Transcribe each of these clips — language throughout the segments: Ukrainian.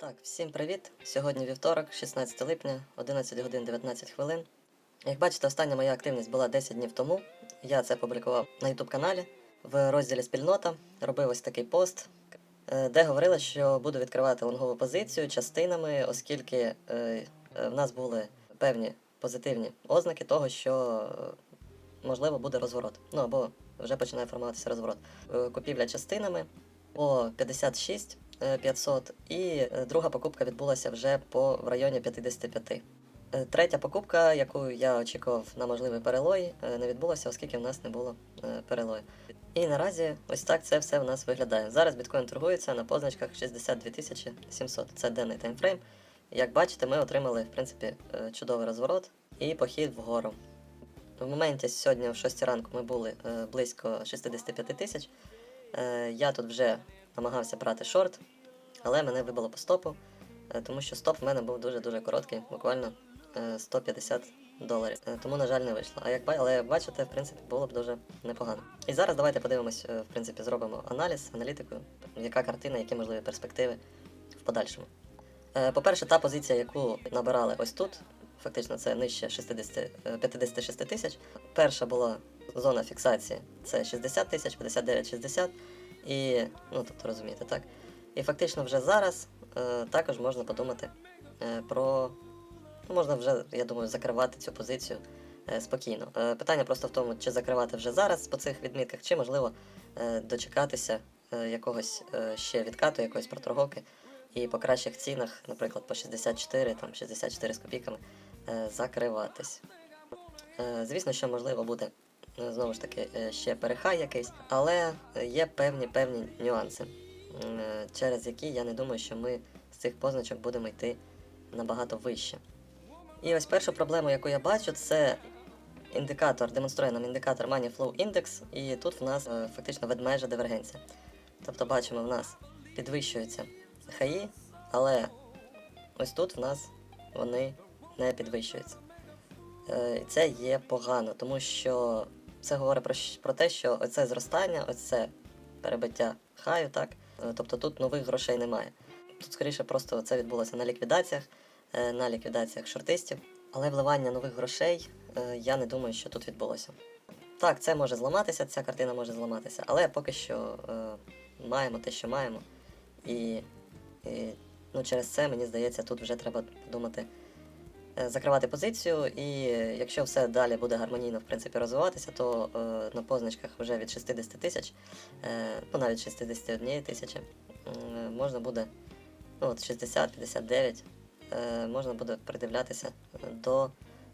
Так, всім привіт! Сьогодні вівторок, 16 липня, 11 годин 19 хвилин. Як бачите, остання моя активність була 10 днів тому. Я це публікував на YouTube каналі в розділі Спільнота. Робив ось такий пост, е, де говорила, що буду відкривати лонгову позицію частинами, оскільки е, е, в нас були певні позитивні ознаки того, що можливо буде розворот. Ну або вже починає формуватися розворот. Купівля частинами по 56 е, 500, і е, друга покупка відбулася вже по в районі 55. Е, Третя покупка, яку я очікував на можливий перелой, е, не відбулася, оскільки в нас не було перелою. І наразі ось так це все в нас виглядає. Зараз біткоін торгується на позначках 62 700. Це денний таймфрейм. Як бачите, ми отримали в принципі чудовий розворот і похід вгору. В моменті сьогодні в 6 ранку ми були близько 65 тисяч. Я тут вже намагався брати шорт, але мене вибило по стопу, е, тому що стоп в мене був дуже-дуже короткий, буквально е, 150 доларів. Е, Тому, на жаль, не вийшло. А як але як бачите, в принципі, було б дуже непогано. І зараз давайте подивимось, е, в принципі, зробимо аналіз, аналітику, яка картина, які можливі перспективи в подальшому. Е, По-перше, та позиція, яку набирали ось тут, фактично це нижче 60, е, 56 тисяч. Перша була зона фіксації це 60 тисяч, 59-60. І, ну, тобто розумієте, так? І фактично вже зараз е, також можна подумати е, про. Ну, можна вже, я думаю, закривати цю позицію е, спокійно. Е, питання просто в тому, чи закривати вже зараз по цих відмітках, чи можливо е, дочекатися е, якогось е, ще відкату, якоїсь проторговки, і по кращих цінах, наприклад, по 64, там 64 з копійками, е, закриватись. Е, Звісно, що можливо буде знову ж таки е, ще перехай якийсь, але е, є певні певні нюанси, е, через які я не думаю, що ми з цих позначок будемо йти набагато вище. І ось перша проблема, яку я бачу, це індикатор, демонструє нам індикатор Money Flow Index, і тут в нас е, фактично ведмежа дивергенція. Тобто бачимо, в нас підвищуються хаї, але ось тут в нас вони не підвищуються. Е, Це є погано, тому що це говорить про, про те, що оце зростання, оце перебиття хаю, так? Е, Тобто тут нових грошей немає. Тут, скоріше, просто це відбулося на ліквідаціях, е, на ліквідаціях шортистів, але вливання нових грошей е, я не думаю, що тут відбулося. Так, це може зламатися, ця картина може зламатися, але поки що маємо те, що маємо. І, і ну, через це, мені здається, тут вже треба думати закривати позицію, і е, якщо все далі буде гармонійно в принципі розвиватися, то е, на позначках вже від 60 тисяч, е, ну навіть 61 тисячі, можна буде ну, от 60-59, е, можна буде придивлятися до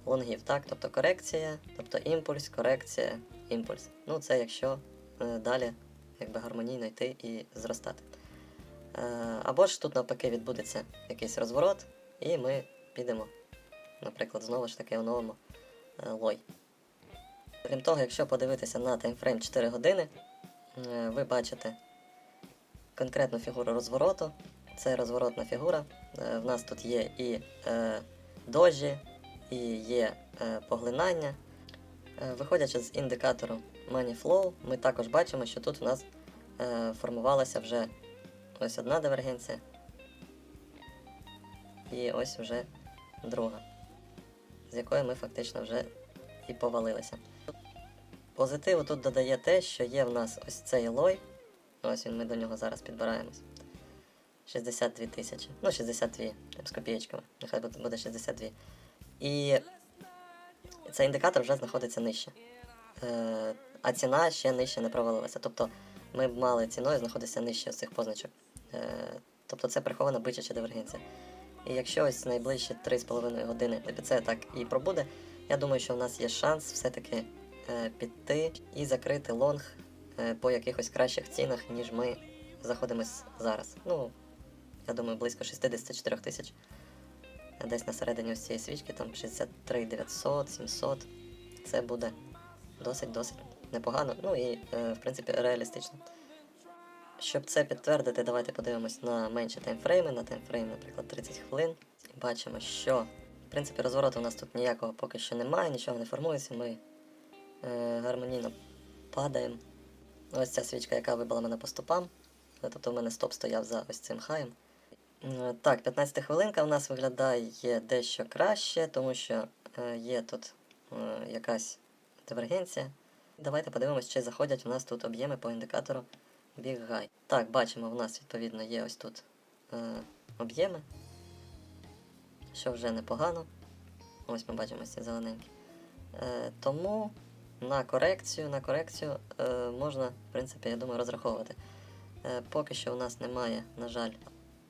лонгів. Так? Тобто корекція, тобто імпульс, корекція, імпульс. Ну, це якщо е, далі якби гармонійно йти і зростати. Е, або ж тут навпаки відбудеться якийсь розворот, і ми підемо наприклад, знову ж таки оновимо е, лой. Крім того, якщо подивитися на таймфрейм 4 години, е, ви бачите конкретну фігуру розвороту. Це розворотна фігура. Е, В нас тут є і дожі, і є поглинання. Виходячи з індикатору Money Flow, ми також бачимо, що тут у нас формувалася вже ось одна дивергенція. І ось вже друга з якої ми фактично вже і повалилися. Позитиву тут додає те, що є в нас ось цей лой. Ось він, ми до нього зараз підбираємось. 62 тисячі. Ну, 62 з копієчками. Нехай буде буде 62. І цей індикатор вже знаходиться нижче. Е, а ціна ще нижче не провалилася. Тобто ми б мали ціною знаходитися нижче з цих позначок. Е, тобто це прихована бичача дивергенція. І якщо ось найближчі 3,5 години це так і пробуде, я думаю, що в нас є шанс все-таки е, піти і закрити лонг е, по якихось кращих цінах, ніж ми заходимось зараз. Ну, я думаю, близько 64 тисяч. Десь на середині ось цієї свічки, там 63 900, 700. Це буде досить-досить непогано. Ну і, е, в принципі, реалістично. Щоб це підтвердити, давайте подивимось на менші таймфрейми, на таймфрейм, наприклад, 30 хвилин. І Бачимо, що в принципі розвороту у нас тут ніякого поки що немає, нічого не формується. Ми е, гармонійно падаємо. Ось ця свічка, яка вибила мене по стопам. Е, Тобто в мене стоп стояв за ось цим хаєм. Е, Так, 15 хвилинка у нас виглядає дещо краще, тому що е, є тут якась дивергенція. Давайте подивимось, чи заходять у нас тут об'єми по індикатору High. Так, бачимо, в нас відповідно є ось тут е, об'єми, що вже непогано. Ось ми бачимо ці зелененькі. Е, тому на корекцію, на корекцію е, можна, в принципі, я думаю, розраховувати. Е, поки що у нас немає, на жаль,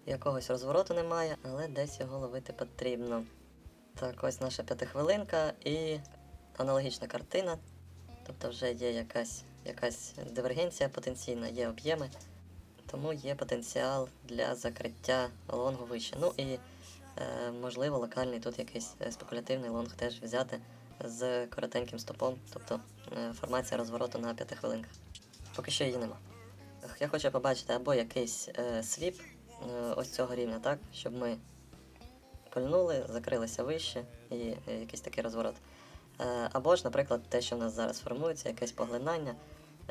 якогось розвороту немає, але десь його ловити потрібно. Так, ось наша п'ятихвилинка і аналогічна картина. Тобто вже є якась, якась дивергенція потенційна, є об'єми, тому є потенціал для закриття лонгу вище. Ну і е, можливо локальний тут якийсь е, спекулятивний лонг теж взяти з коротеньким стопом, тобто е, формація розвороту на п'ятихвилинках. Поки що її нема. Я хочу побачити або якийсь е, свіп е, ось цього рівня, так, щоб ми кольнули, закрилися вище і е, якийсь такий розворот. Е, або ж, наприклад, те, що в нас зараз формується, якесь поглинання.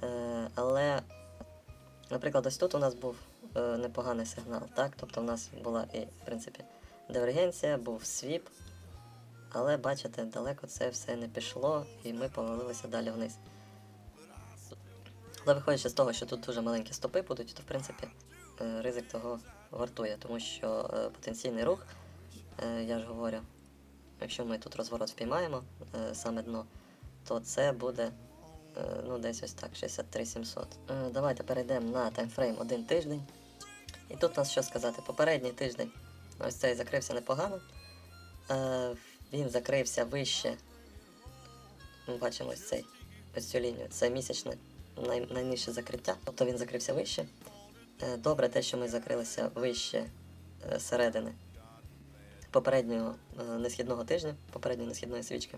Е, але, наприклад, ось тут у нас був е, непоганий сигнал, так? Тобто в нас була і, в принципі, дивергенція, був свіп. Але бачите, далеко це все не пішло, і ми повалилися далі вниз. Але виходячи з того, що тут дуже маленькі стопи будуть, то в принципі ризик того вартує, тому що потенційний рух, я ж говорю, якщо ми тут розворот впіймаємо е, саме дно, то це буде е, ну, десь ось так, 63 700. Е, Давайте перейдемо на таймфрейм один тиждень. І тут нас що сказати, попередній тиждень ось цей закрився непогано. Він закрився вище. Ми бачимо ось цей ось цю лінію. Це місячне най, найнижче закриття, тобто він закрився вище. Добре те, що ми закрилися вище середини попереднього е, несхідного тижня, попередньої несхідної свічки.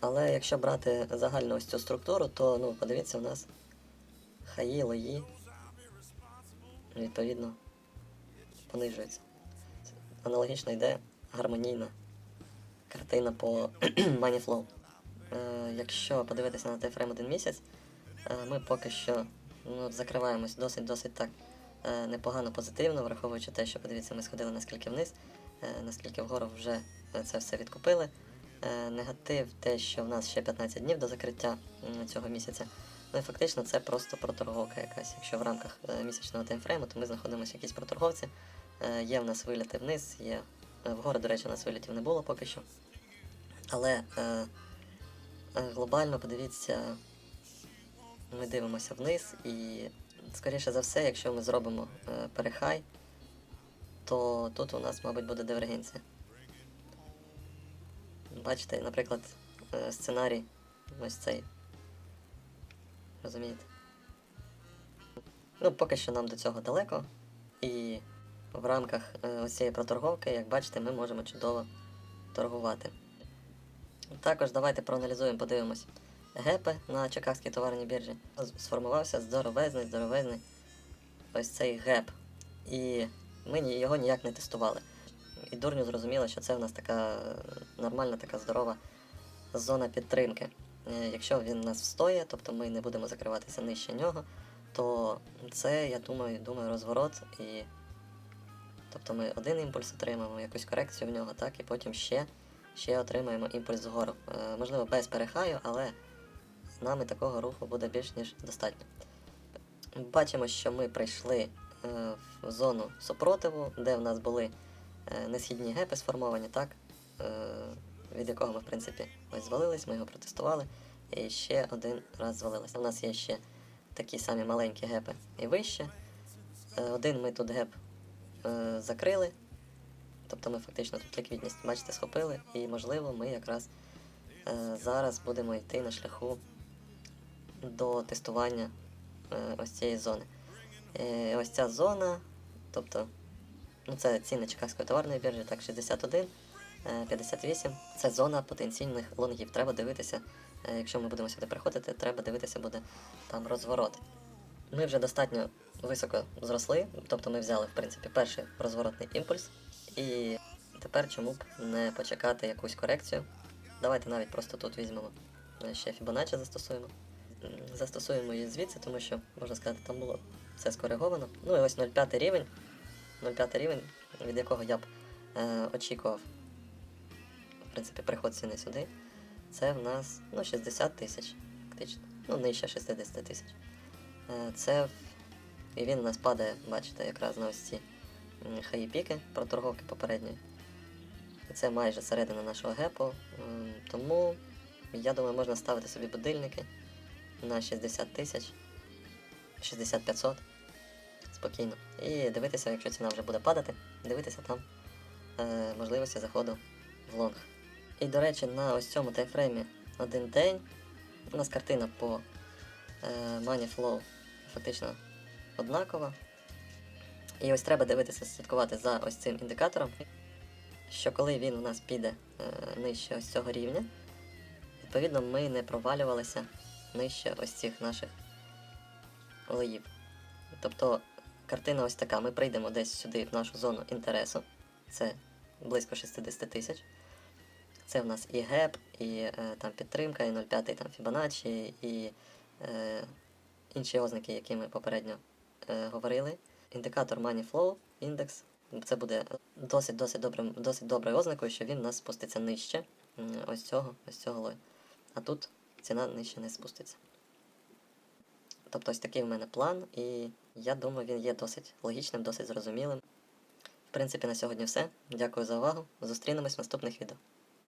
Але якщо брати загальну ось цю структуру, то ну, подивіться, у нас хаї, лої, відповідно, понижуються. Аналогічно йде гармонійна картина по Moneyflow. Е, якщо подивитися на тайфрейм один місяць, е, ми поки що ну, закриваємось досить-досить так непогано позитивно, враховуючи те, що подивіться, ми сходили наскільки вниз, наскільки вгору вже е, це все відкупили. Е, негатив те, що в нас ще 15 днів до закриття цього місяця. Ну і фактично це просто проторговка якась. Якщо в рамках е, місячного таймфрейму, то ми знаходимося в якійсь проторговці. Е, є в нас виліти вниз, є е, вгору, до речі, у нас вилітів не було поки що. Але е, е, глобально подивіться, ми дивимося вниз, і скоріше за все, якщо ми зробимо е, перехай, то тут у нас, мабуть, буде дивергенція. Бачите, наприклад, е, сценарій ось цей. Розумієте? Ну, поки що нам до цього далеко. І в рамках е, ось цієї проторговки, як бачите, ми можемо чудово торгувати. Також давайте проаналізуємо, подивимось. Гепи на Чикагській товарній біржі. Сформувався здоровезний, здоровезний ось цей геп. І ми його ніяк не тестували. І дурню зрозуміло, що це в нас така нормальна, така здорова зона підтримки. Е, Якщо він нас встоє, тобто ми не будемо закриватися нижче нього, то це, я думаю, думаю, розворот і. Тобто ми один імпульс отримаємо, якусь корекцію в нього, так, і потім ще, ще отримаємо імпульс згору. Е, можливо, без перехаю, але з нами такого руху буде більш ніж достатньо. Бачимо, що ми прийшли в зону супротиву, де в нас були е, несхідні гепи сформовані, так? Е, від якого ми, в принципі, ось звалились, ми його протестували. І ще один раз звалилися. У нас є ще такі самі маленькі гепи і вище. Е, один ми тут геп е, закрили. Тобто ми фактично тут ліквідність, бачите, схопили, і можливо ми якраз е, зараз будемо йти на шляху до тестування е, ось цієї зони. Е, ось ця зона, тобто, ну це ціни Чикагської товарної біржі, так, 61, е, 58. Це зона потенційних лонгів. Треба дивитися, е, якщо ми будемо сюди приходити, треба дивитися буде там розворот. Ми вже достатньо високо зросли, тобто ми взяли, в принципі, перший розворотний імпульс. І тепер чому б не почекати якусь корекцію. Давайте навіть просто тут візьмемо е, ще Fibonacci застосуємо. Застосуємо її звідси, тому що, можна сказати, там було все скориговано. Ну і ось 0,5 рівень. 0,5 рівень від якого я б е, очікував, в принципі, приход ціни сюди, це в нас ну, 60 тисяч, фактично. Ну, нижче 60 тисяч. Е, це і він у нас падає, бачите, якраз на ось ці м, хаї піки проторговки попередньої. І це майже середина нашого гепу. М, Тому я думаю, можна ставити собі будильники на 60 тисяч, 60 500 спокійно. І дивитися, якщо ціна вже буде падати, дивитися там е, можливості заходу в лонг. І, до речі, на ось цьому таймфреймі один день у нас картина по е, Money Flow фактично однакова. І ось треба дивитися, слідкувати за ось цим індикатором, що коли він у нас піде е, нижче ось цього рівня, відповідно ми не провалювалися нижче ось цих наших лоїв. Тобто картина ось така. Ми прийдемо десь сюди в нашу зону інтересу. Це близько 60 тисяч. Це в нас і геп, і е, там підтримка, і 0,5 там Fibonacci, і е, інші ознаки, які ми попередньо е, говорили. Індикатор Money Flow, індекс. Це буде досить досить добрим, досить доброю ознакою, що він у нас спуститься нижче ось цього, ось цього лою. А тут ціна нижче не спуститься. Тобто ось такий в мене план, і я думаю, він є досить логічним, досить зрозумілим. В принципі, на сьогодні все. Дякую за увагу. Зустрінемось в наступних відео.